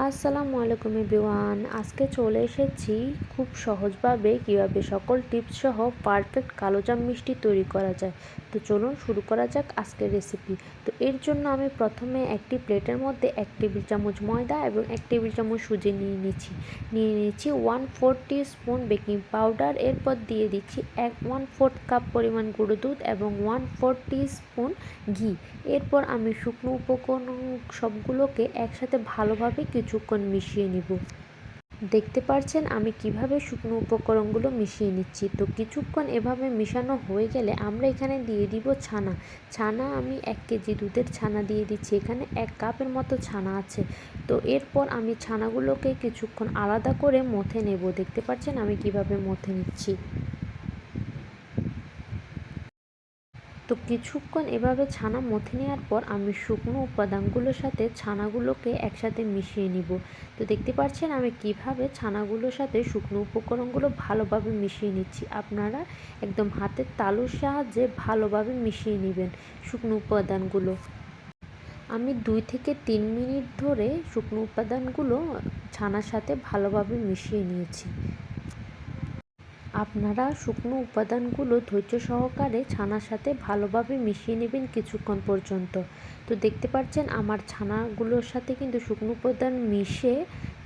আসসালামু আলাইকুম এভরিওয়ান। আজকে চলে এসেছি খুব সহজভাবে কীভাবে সকল টিপস সহ পারফেক্ট কালোজাম মিষ্টি তৈরি করা যায়। তো চলুন শুরু করা যাক আজকের রেসিপি তো এর জন্য আমি প্রথমে একটি প্লেটের মধ্যে এক টেবিল চামচ ময়দা এবং এক টেবিল চামচ সুজি নিয়ে নিচ্ছি। নিয়ে নিচ্ছি one four spoon baking powder এরপর দিয়ে দিচ্ছি এক ওয়ান ফোর্থ কাপ পরিমাণ গুঁড়ো দুধ এবং ওয়ান ফোর স্পুন ঘি। এরপর আমি শুকনো উপকরণ সবগুলোকে একসাথে ভালোভাবে কিছুক্ষণ মিশিয়ে নিব। দেখতে পারছেন, আমি কীভাবে শুকনো উপকরণগুলো মিশিয়ে নিচ্ছি। তো কিছুক্ষণ এভাবে মিশানো হয়ে গেলে আমরা এখানে দিয়ে দিব ছানা। ছানা আমি এক কেজি দুধের ছানা দিয়ে দিচ্ছি। এখানে এক কাপের মতো ছানা আছে। তো এরপর আমি ছানাগুলোকে কিছুক্ষণ আলাদা করে মথে নেব। দেখতে পাচ্ছেন আমি কীভাবে মথে নিচ্ছি। তো কিছুক্ষণ এভাবে ছানা মথে নেওয়ার পর আমি শুকনো উপাদানগুলোর সাথে ছানাগুলোকে একসাথে মিশিয়ে নিব। তো দেখতে পাচ্ছেন আমি কীভাবে ছানাগুলোর সাথে শুকনো উপকরণগুলো ভালোভাবে মিশিয়ে নিচ্ছি। আপনারা একদম হাতের তালুর সাহায্যে ভালোভাবে মিশিয়ে নেবেন শুকনো উপাদানগুলো। আমি দুই থেকে তিন মিনিট ধরে শুকনো উপাদানগুলো ছানার সাথে ভালোভাবে মিশিয়ে নিয়েছি। আপনারা শুকনো উপাদানগুলো ধৈর্য সহকারে ছানার সাথে ভালোভাবে মিশিয়ে নেবেন কিছুক্ষণ পর্যন্ত। তো দেখতে পাচ্ছেন, আমার ছানাগুলোর সাথে কিন্তু শুকনো উপাদান মিশে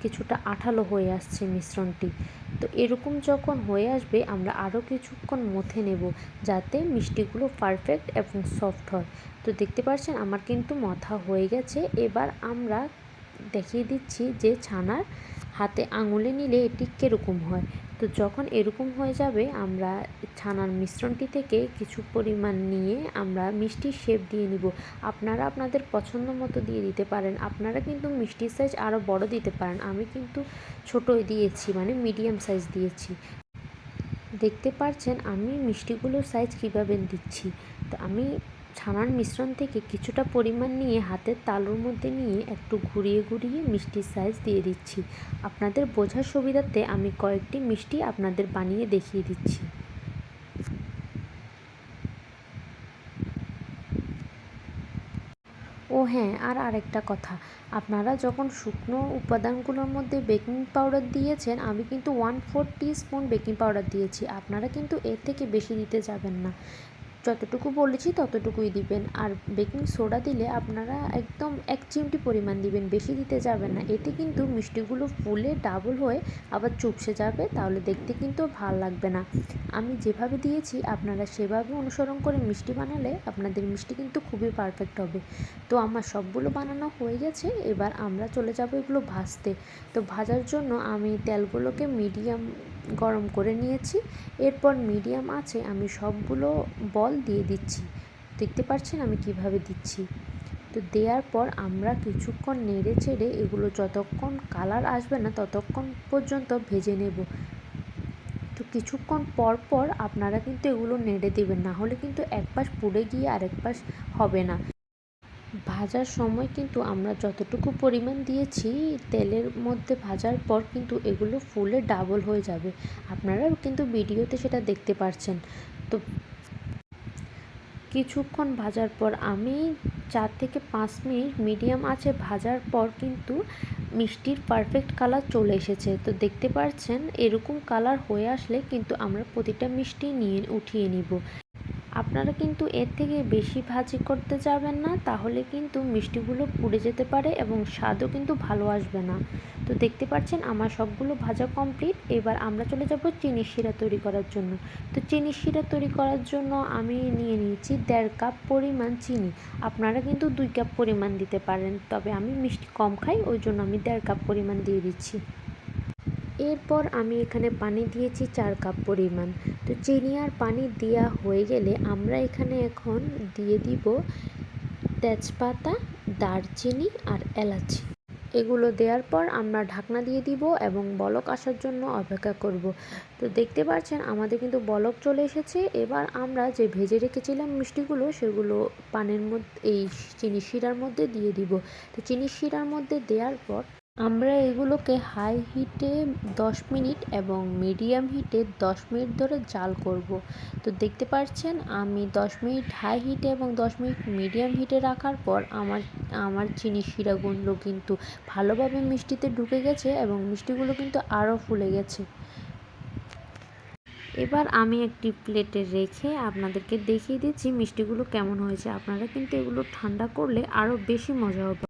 কিছুটা আঠালো হয়ে আসছে মিশ্রণটি। তো এরকম যখন হয়ে আসবে, আমরা আরও কিছুক্ষণ মথে নেব যাতে মিষ্টিগুলো পারফেক্ট এবং সফট হয়। তো দেখতে পাচ্ছেন, আমার কিন্তু মথা হয়ে গেছে। এবার আমরা দেখিয়ে দিচ্ছি যে ছানার হাতে আঙুলে নিলে এটি কীরকম হয়? তো যখন এরকম হয়ে যাবে, আমরা ছানার মিশ্রণটি থেকে কিছু পরিমাণ নিয়ে আমরা মিষ্টির শেপ দিয়ে নিব। আপনারা আপনাদের পছন্দ মতো দিয়ে দিতে পারেন। আপনারা কিন্তু মিষ্টির সাইজ আরও বড় দিতে পারেন। আমি কিন্তু ছোটোই দিয়েছি মানে মিডিয়াম সাইজ দিয়েছি। দেখতে পাচ্ছেন আমি মিষ্টিগুলোর সাইজ কীভাবে দিচ্ছি? তো আমি ছানার মিশ্রণ থেকে কিছুটা পরিমাণ নিয়ে হাতের তালুর মধ্যে নিয়ে একটু ঘুরিয়ে ঘুরিয়ে মিষ্টির সাইজ দিয়ে দিচ্ছি। আপনাদের বোঝার সুবিধার্থে আমি কয়েকটি মিষ্টি আপনাদের বানিয়ে দেখিয়ে দিচ্ছি। ও হ্যাঁ আর আরেকটা কথা। আপনারা যখন শুকনো উপাদানগুলোর মধ্যে বেকিং পাউডার দিয়েছেন, আমি কিন্তু one four spoon baking powder দিয়েছি। আপনারা কিন্তু এর থেকে বেশি দিতে যাবেন না। যতটুকু বলেছি ততটুকুই দিবেন। আর বেকিং সোডা দিলে আপনারা একদম এক চিমটি পরিমাণ দিবেন, বেশি দিতে যাবেন না। এতে কিন্তু মিষ্টিগুলো ফুলে ডাবল হয়ে আবার চুপসে যাবে, তাহলে দেখতে কিন্তু ভালো লাগবে না। আমি যেভাবে দিয়েছি, আপনারা সেভাবে অনুসরণ করে মিষ্টি বানালে আপনাদের মিষ্টি কিন্তু খুবই পারফেক্ট হবে। তো আমার সবগুলো বানানো হয়ে গেছে, এবার আমরা চলে যাব এগুলো ভাজতে। তো ভাজার জন্য আমি তেলগুলোকে মিডিয়াম গরম করে নিয়েছি। এরপর মিডিয়াম আছে আমি সবগুলো বল দিয়ে দিচ্ছি। দেখতে পাচ্ছেন আমি কীভাবে দিচ্ছি? তো দেওয়ার পর আমরা কিছুক্ষণ নেড়ে চেড়ে এগুলো যতক্ষণ কালার আসবে না ততক্ষণ পর্যন্ত ভেজে নেব। তো কিছুক্ষণ পর পর আপনারা কিন্তু এগুলো নেড়ে দেবেন, না হলে কিন্তু এক পাশ পুড়ে গিয়ে আরেক পাশ হবে না। ভাজার সময় কিন্তু আমরা যতটুকু পরিমাণ দিয়েছি, তেলের মধ্যে ভাজার পর কিন্তু এগুলো ফুলে ডাবল হয়ে যাবে। আপনারাও কিন্তু ভিডিওতে সেটা দেখতে পারছেন। তো কিছুক্ষণ ভাজার পর আমি চার থেকে পাঁচ মিনিট মিডিয়াম আছে ভাজার পর কিন্তু মিষ্টির পারফেক্ট কালার চলে এসেছে। তো দেখতে পাচ্ছেন এরকম কালার হয়ে আসলে কিন্তু আমরা প্রতিটা মিষ্টি নিয়ে উঠিয়ে নিব। আপনারা কিন্তু এর থেকে বেশি ভাজি করতে যাবেন না, তাহলে কিন্তু মিষ্টিগুলো পুড়ে যেতে পারে এবং স্বাদও কিন্তু ভালো আসবে না। তো দেখতে পাচ্ছেন আমার সবগুলো ভাজা কমপ্লিট এবার আমরা চলে যাব চিনি শিরা তৈরি করার জন্য। তো চিনি শিরা তৈরি করার জন্য আমি নিয়ে নিয়েছি দেড় কাপ পরিমাণ চিনি। আপনারা কিন্তু দুই কাপ পরিমাণ দিতে পারেন, তবে আমি মিষ্টি কম খাই, ওই জন্য আমি দেড় কাপ পরিমাণ দিয়ে দিচ্ছি। এরপর আমি এখানে পানি দিয়েছি চার কাপ পরিমাণ। তো চিনি আর পানি দেওয়া হয়ে গেলে আমরা এখানে এখন দিয়ে দিব তেজপাতা, দারচিনি আর এলাচি। এগুলো দেওয়ার পর আমরা ঢাকনা দিয়ে দিব এবং বলক আসার জন্য অপেক্ষা করব। তো দেখতে পাচ্ছেন, আমাদের কিন্তু বলক চলে এসেছে। এবার আমরা যে ভেজে রেখেছিলাম মিষ্টিগুলো, সেগুলো পানের মধ্যে, এই চিনি শিরার মধ্যে দিয়ে দিব। তো চিনি শিরার মধ্যে দেওয়ার পর আমরা এগুলোকে হাই হিটে 10 মিনিট এবং মিডিয়াম হিটে 10 মিনিট ধরে জাল করব। তো দেখতে পাচ্ছেন আমি 10 মিনিট হাই হিটে এবং 10 মিনিট মিডিয়াম হিটে রাখার পর আমার আমার চিনি শিরাগুলো কিন্তু ভালোভাবে মিষ্টিতে ঢুকে গেছে এবং মিষ্টিগুলো কিন্তু আরও ফুলে গেছে। এবার আমি একটি প্লেটে রেখে আপনাদেরকে দেখিয়ে দিচ্ছি মিষ্টিগুলো কেমন হয়েছে। আপনারা কিন্তু এগুলো ঠান্ডা করলে আরও বেশি মজা হবে।